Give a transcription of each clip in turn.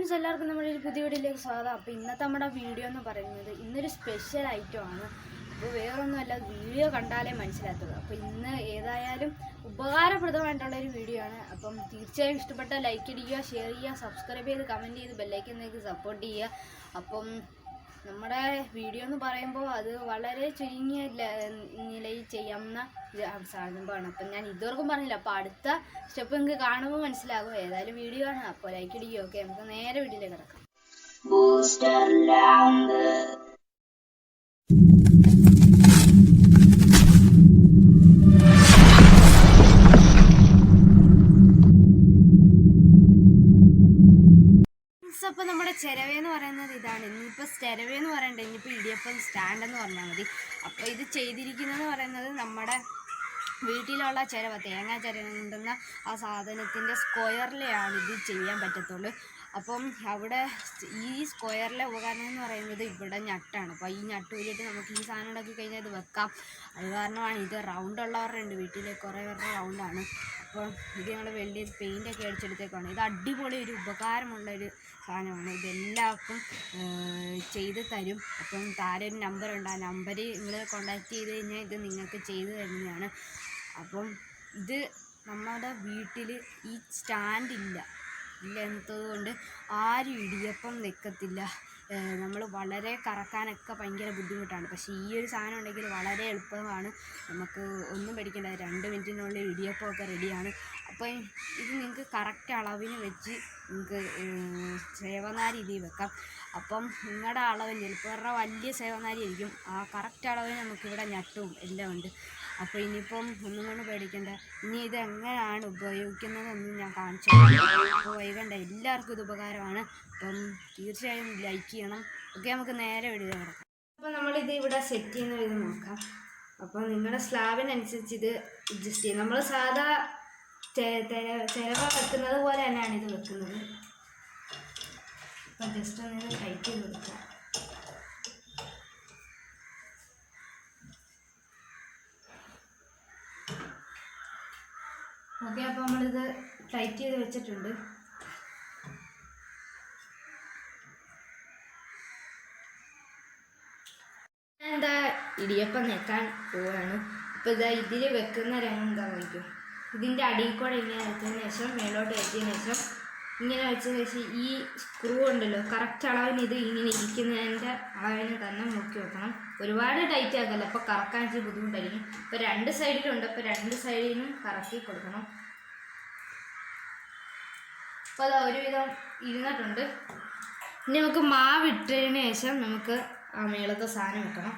Friends എല്ലാവർക്കും നമ്മുടെ ഒരു പുതിയ വീഡിയോയിലേക്ക് സ്വാഗതം. അപ്പോൾ ഇന്നത്തെ നമ്മുടെ വീഡിയോ എന്ന് പറയുന്നത് ഇന്നൊരു സ്പെഷ്യൽ ഐറ്റം ആണ്. അപ്പോൾ വേറൊന്നുമല്ല വീഡിയോ കണ്ടാലേ മനസ്സിലാത്തത് അപ്പോൾ ഇന്ന് ഏതായാലും ഉപകാരപ്രദമായിട്ടുള്ള ഒരു വീഡിയോ ആണ്. അപ്പം തീർച്ചയായും ഇഷ്ടപ്പെട്ട ലൈക്ക് അടിക്കുക ഷെയർ ചെയ്യുക സബ്സ്ക്രൈബ് ചെയ്ത് കമന്റ് ചെയ്ത് ബെല്ലൈക്കനേക്ക് സപ്പോർട്ട് ചെയ്യുക. അപ്പം നമ്മുടെ വീഡിയോ എന്ന് പറയുമ്പോൾ അത് വളരെ ചുരുങ്ങിയ നിലയിൽ ചെയ്യാവുന്ന സാധനമാണ് അപ്പം ഞാൻ ഇതുവർക്കും പറഞ്ഞില്ല. അപ്പോൾ അടുത്ത സ്റ്റെപ്പ് നിങ്ങൾക്ക് കാണുമ്പോൾ മനസ്സിലാകും. ഏതായാലും വീഡിയോ ആണ് അപ്പോൾ ലൈക്ക് അടിക്കുക ഓക്കെ നമുക്ക് നേരെ വീഡിയോയിലേക്ക് കിടക്കാം. അപ്പോൾ നമ്മുടെ ചിരവ എന്ന് പറയുന്നത് ഇതാണ്. ഇനിയിപ്പോൾ ചിരവ എന്ന് പറയണ്ട? ഇനിയിപ്പോൾ ഇടിയപ്പം സ്റ്റാൻഡ് എന്ന് പറഞ്ഞാൽ മതി. അപ്പോൾ ഇത് ചെയ്തിരിക്കുന്നതെന്ന് പറയുന്നത് നമ്മുടെ വീട്ടിലുള്ള ചിരവ തേങ്ങ ചിരണ്ടുന്ന ആ സാധനത്തിന്റെ സ്ക്വയറിലെയാണ് ഇത് ചെയ്യാൻ പറ്റത്തുള്ളൂ. അപ്പം അവിടെ ഈ സ്ക്വയറിലെ ഉപകരണം എന്ന് പറയുന്നത് ഇവിടെ ഞട്ടാണ്. അപ്പോൾ ഈ ഞട്ട് ഊരിയിട്ട് നമുക്ക് ഈ സാധനം ഉണ്ടാക്കി കഴിഞ്ഞാൽ ഇത് വെക്കാം. അത് കാരണമാണ് ഇത് റൗണ്ട് ഉള്ളവരുടെ ഉണ്ട്. വീട്ടിലെ കുറേ പേരുടെ റൗണ്ടാണ് അപ്പോൾ ഇത് ഞങ്ങൾ വലിയ പെയിന്റൊക്കെ അടിച്ചെടുത്തേക്കാണ്. ഇത് അടിപൊളി ഒരു ഉപകാരമുള്ള ഒരു സാധനമാണ്. ഇതെല്ലാവർക്കും ചെയ്ത് തരും. അപ്പം താരൊരു നമ്പർ ഉണ്ട്. ആ നമ്പർ നിങ്ങൾ കോണ്ടാക്ട് ചെയ്ത് കഴിഞ്ഞാൽ ഇത് നിങ്ങൾക്ക് ചെയ്ത് തരുന്നതാണ്. അപ്പം ഇത് നമ്മുടെ വീട്ടിൽ ഈ സ്റ്റാൻഡ് ഇല്ല. ഇല്ലാത്തത് കൊണ്ട് ആരും ഇടിയപ്പം നിൽക്കത്തില്ല നമ്മൾ വളരെ കറക്കാനൊക്കെ ഭയങ്കര ബുദ്ധിമുട്ടാണ്. പക്ഷേ ഈ ഒരു സാധനം ഉണ്ടെങ്കിൽ വളരെ എളുപ്പമാണ്. നമുക്ക് ഒന്നും പേടിക്കേണ്ട. രണ്ട് മിനിറ്റിനുള്ളിൽ ഇടിയപ്പമൊക്കെ റെഡിയാണ് അപ്പോൾ ഇത് നിങ്ങൾക്ക് കറക്റ്റ് അളവിന് വെച്ച് നിങ്ങൾക്ക് സേവനാരി ഇതിൽ വെക്കാം. അപ്പം നിങ്ങളുടെ അളവ് ചിലപ്പോൾ വേറെ വലിയ സേവനാരി ആയിരിക്കും. ആ കറക്റ്റ് അളവിന് നമുക്കിവിടെ ഞട്ടും എല്ലാം ഉണ്ട്. അപ്പോൾ ഇനിയിപ്പം ഒന്നും കൊണ്ട് പേടിക്കണ്ട. ഇനി ഇത് എങ്ങനെയാണ് ഉപയോഗിക്കുന്നതെന്ന് ഞാൻ കാണിച്ചു. അപ്പോൾ വൈകണ്ട. എല്ലാവർക്കും ഇത് ഉപകാരമാണ്. അപ്പം തീർച്ചയായും ലൈക്ക് ചെയ്യണം. ഓക്കെ നമുക്ക് നേരെ വീഡിയോ കിടക്കാം. അപ്പോൾ നമ്മളിത് ഇവിടെ സെറ്റ് ചെയ്യുന്ന ഇത് നോക്കാം. അപ്പോൾ നിങ്ങളുടെ സ്ലാബിനനുസരിച്ച് ഇത് അഡ്ജസ്റ്റ് ചെയ്യും. നമ്മൾ സാധാ ചിലവ വെക്കുന്നത് പോലെ തന്നെയാണ് ഇത് വെക്കുന്നത്. അപ്പം ജസ്റ്റ് ഒന്ന് ടൈറ്റ് ചെയ്ത് കൊടുക്കാം. ഓക്കെ അപ്പോൾ നമ്മളിത് ടൈറ്റ് ചെയ്ത് വെച്ചിട്ടുണ്ട്. എന്താ ഇടിയപ്പം നിൽക്കാൻ പോവാണ്. അപ്പോൾ ഇതാ ഇതിൽ വെക്കുന്ന രംഗം എന്താ നോക്കും ഇതിന്റെ അടിയിൽ കൂടെ ഇങ്ങനെ വെച്ചതിന് ശേഷം മേലോട്ട് വെച്ചതിന് ശേഷം ഇങ്ങനെ വെച്ചതിന് ശേഷം ഈ സ്ക്രൂ ഉണ്ടല്ലോ കറക്റ്റ് അളവിന് ഇത് ഇങ്ങനെ ഇരിക്കുന്നതിന്റെ അളവിന് തന്നെ മുക്കി വെക്കണം. ഒരുപാട് ടൈറ്റ് ആക്കല്ല അപ്പോൾ കറക്കാൻ ഇച്ചിരി ബുദ്ധിമുട്ടായിരിക്കും. ഇപ്പോൾ രണ്ട് സൈഡിലുണ്ട് അപ്പോൾ രണ്ട് സൈഡിൽ നിന്നും കറക്കി കൊടുക്കണം. അപ്പോൾ അത് ഒരുവിധം ഇരുന്നിട്ടുണ്ട്. ഇനി നമുക്ക് മാവിട്ടതിന് ശേഷം നമുക്ക് ആ മേളത്തെ സാധനം വെക്കണം.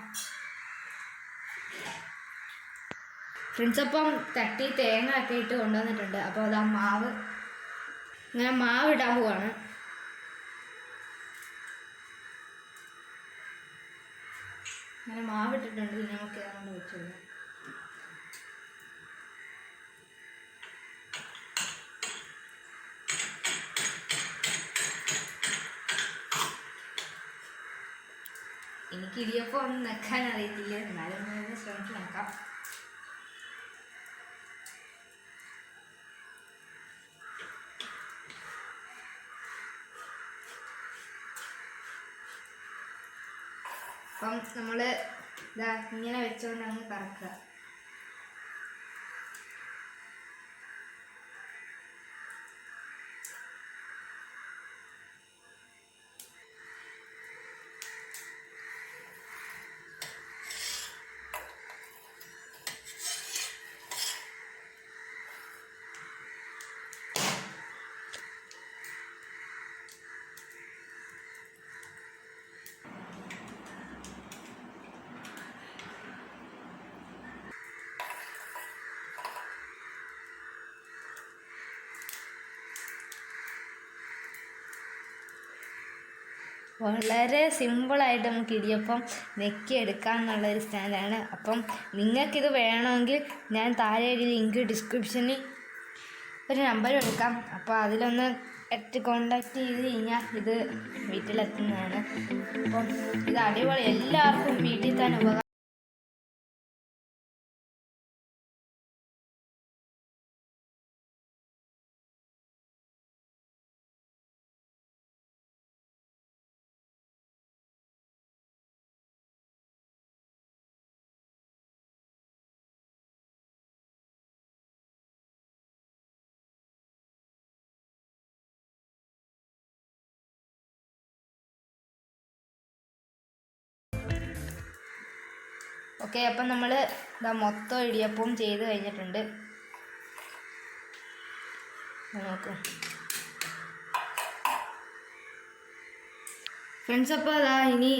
ഫ്രണ്ട്സ് അപ്പം തട്ടി തേങ്ങ ഒക്കെ ഇട്ട് കൊണ്ടുവന്നിട്ടുണ്ട്. അപ്പോൾ അത് ആ മാവ്. ഇങ്ങനെ മാവ് ഇടാൻ പോവാണ്. അങ്ങനെ മാവ് ഇട്ടിട്ടുണ്ട്. ഇനി നമുക്ക് ഏതാണ്ട് വെച്ചു കൊടുക്കാം. എനിക്ക് ഇടിയപ്പം ഒന്നും നിൽക്കാൻ അറിയത്തില്ല. എന്നാലും ശ്രമിച്ചു നോക്കാം. അപ്പം നമ്മൾ ഇതാ ഇങ്ങനെ വെച്ചുകൊണ്ട് കറക്കുക വളരെ സിമ്പിളായിട്ട് നമുക്ക് ഇടിയപ്പം നെക്കി എടുക്കാം എന്നുള്ളൊരു സ്റ്റാൻഡാണ്. അപ്പം നിങ്ങൾക്കിത് വേണമെങ്കിൽ ഞാൻ താഴെ ഒരു ലിങ്ക് ഡിസ്ക്രിപ്ഷനിൽ ഒരു നമ്പർ എടുക്കാം അപ്പോൾ അതിലൊന്ന് കോണ്ടാക്ട് ചെയ്ത് കഴിഞ്ഞാൽ ഇത് വീട്ടിലെത്തുന്നതാണ്. അപ്പം ഇത് അടിപൊളി. എല്ലാവർക്കും വീട്ടിൽ തന്നെ ഉപകാരം ഓക്കെ അപ്പം നമ്മൾ ഇതാ മൊത്തം ഇടിയപ്പവും ചെയ്ത് കഴിഞ്ഞിട്ടുണ്ട്. നോക്കും. ഫ്രണ്ട്സ് അപ്പോൾ അതാ ഇനി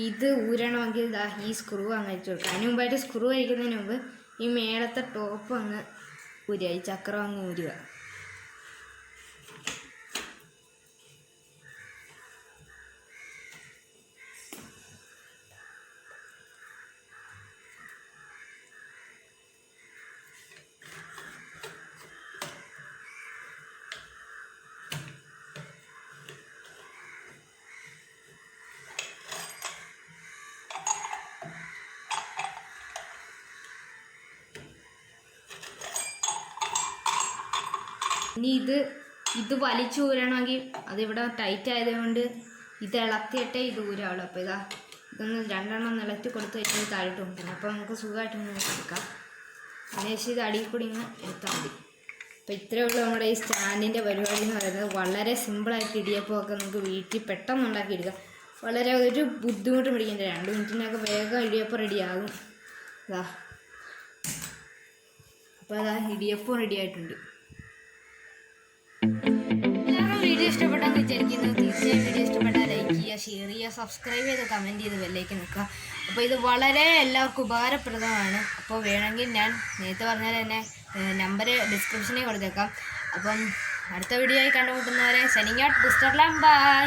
ഇത് ഊരണമെങ്കിൽ ഇതാ ഈ സ്ക്രൂ അങ്ങ് അഴിച്ചു കൊടുക്കുക അതിന് മുമ്പായിട്ട് സ്ക്രൂ അഴിക്കുന്നതിന് മുമ്പ് ഈ മേളത്തെ ടോപ്പ് അങ്ങ് ഊരുക ഈ ചക്രം അങ്ങ് ഊരുക ഇനി ഇത് ഇത് വലിച്ചു ഊരണമെങ്കിൽ അതിവിടെ ടൈറ്റ് ആയതുകൊണ്ട് ഇത് ഇളക്കിയിട്ടേ ഇത് ഊരാവുള്ളൂ. അപ്പോൾ ഇതാ ഇതൊന്ന് രണ്ടെണ്ണം നിലത്തി കൊടുത്ത് കഴിഞ്ഞാൽ താഴോട്ട് കൊണ്ടുവരും അപ്പോൾ നമുക്ക് സുഖമായിട്ട് എടുക്കാം. അതിനുശേഷം ഇത് അടിയിൽ കൂടി ഇങ്ങനെ എടുത്താൽ മതി. അപ്പോൾ ഇത്രയേ ഉള്ളൂ നമ്മുടെ ഈ സ്റ്റാൻഡിന്റെ പരിപാടി എന്ന് പറയുന്നത്. വളരെ സിമ്പിളായിട്ട് ഇടിയപ്പമൊക്കെ നമുക്ക് വീട്ടിൽ പെട്ടെന്ന് ഉണ്ടാക്കി ഉണ്ടാക്കിയെടുക്കാം വളരെ ഒരു ബുദ്ധിമുട്ട് പിടിക്കേണ്ട രണ്ട് മിനിറ്റിനൊക്കെ വേഗം ഇടിയപ്പം റെഡിയാകും അതാ അപ്പോൾ അതാ ഇടിയപ്പം റെഡി ആയിട്ടുണ്ട്. വീഡിയോ ഇഷ്ടപ്പെട്ടെന്ന് വിചാരിക്കുന്നു. തീർച്ചയായും വീഡിയോ ഇഷ്ടപ്പെട്ടാൽ ലൈക്ക് ചെയ്യുക ഷെയർ ചെയ്യുക സബ്സ്ക്രൈബ് ചെയ്ത് കമന്റ് ചെയ്ത് ബെല്ലേക്ക് നിൽക്കുക അപ്പോൾ ഇത് വളരെ എല്ലാവർക്കും ഉപകാരപ്രദമാണ്. അപ്പോൾ വേണമെങ്കിൽ ഞാൻ നേരത്തെ പറഞ്ഞാൽ തന്നെ നമ്പർ ഡിസ്ക്രിപ്ഷനിൽ കൊടുത്തേക്കാം. അപ്പം അടുത്ത വീഡിയോ ആയി കണ്ടുമുട്ടുന്നവരെ സെനിങ് ഔട്ട് ബുസ്റ്റർ ലാം. ബൈ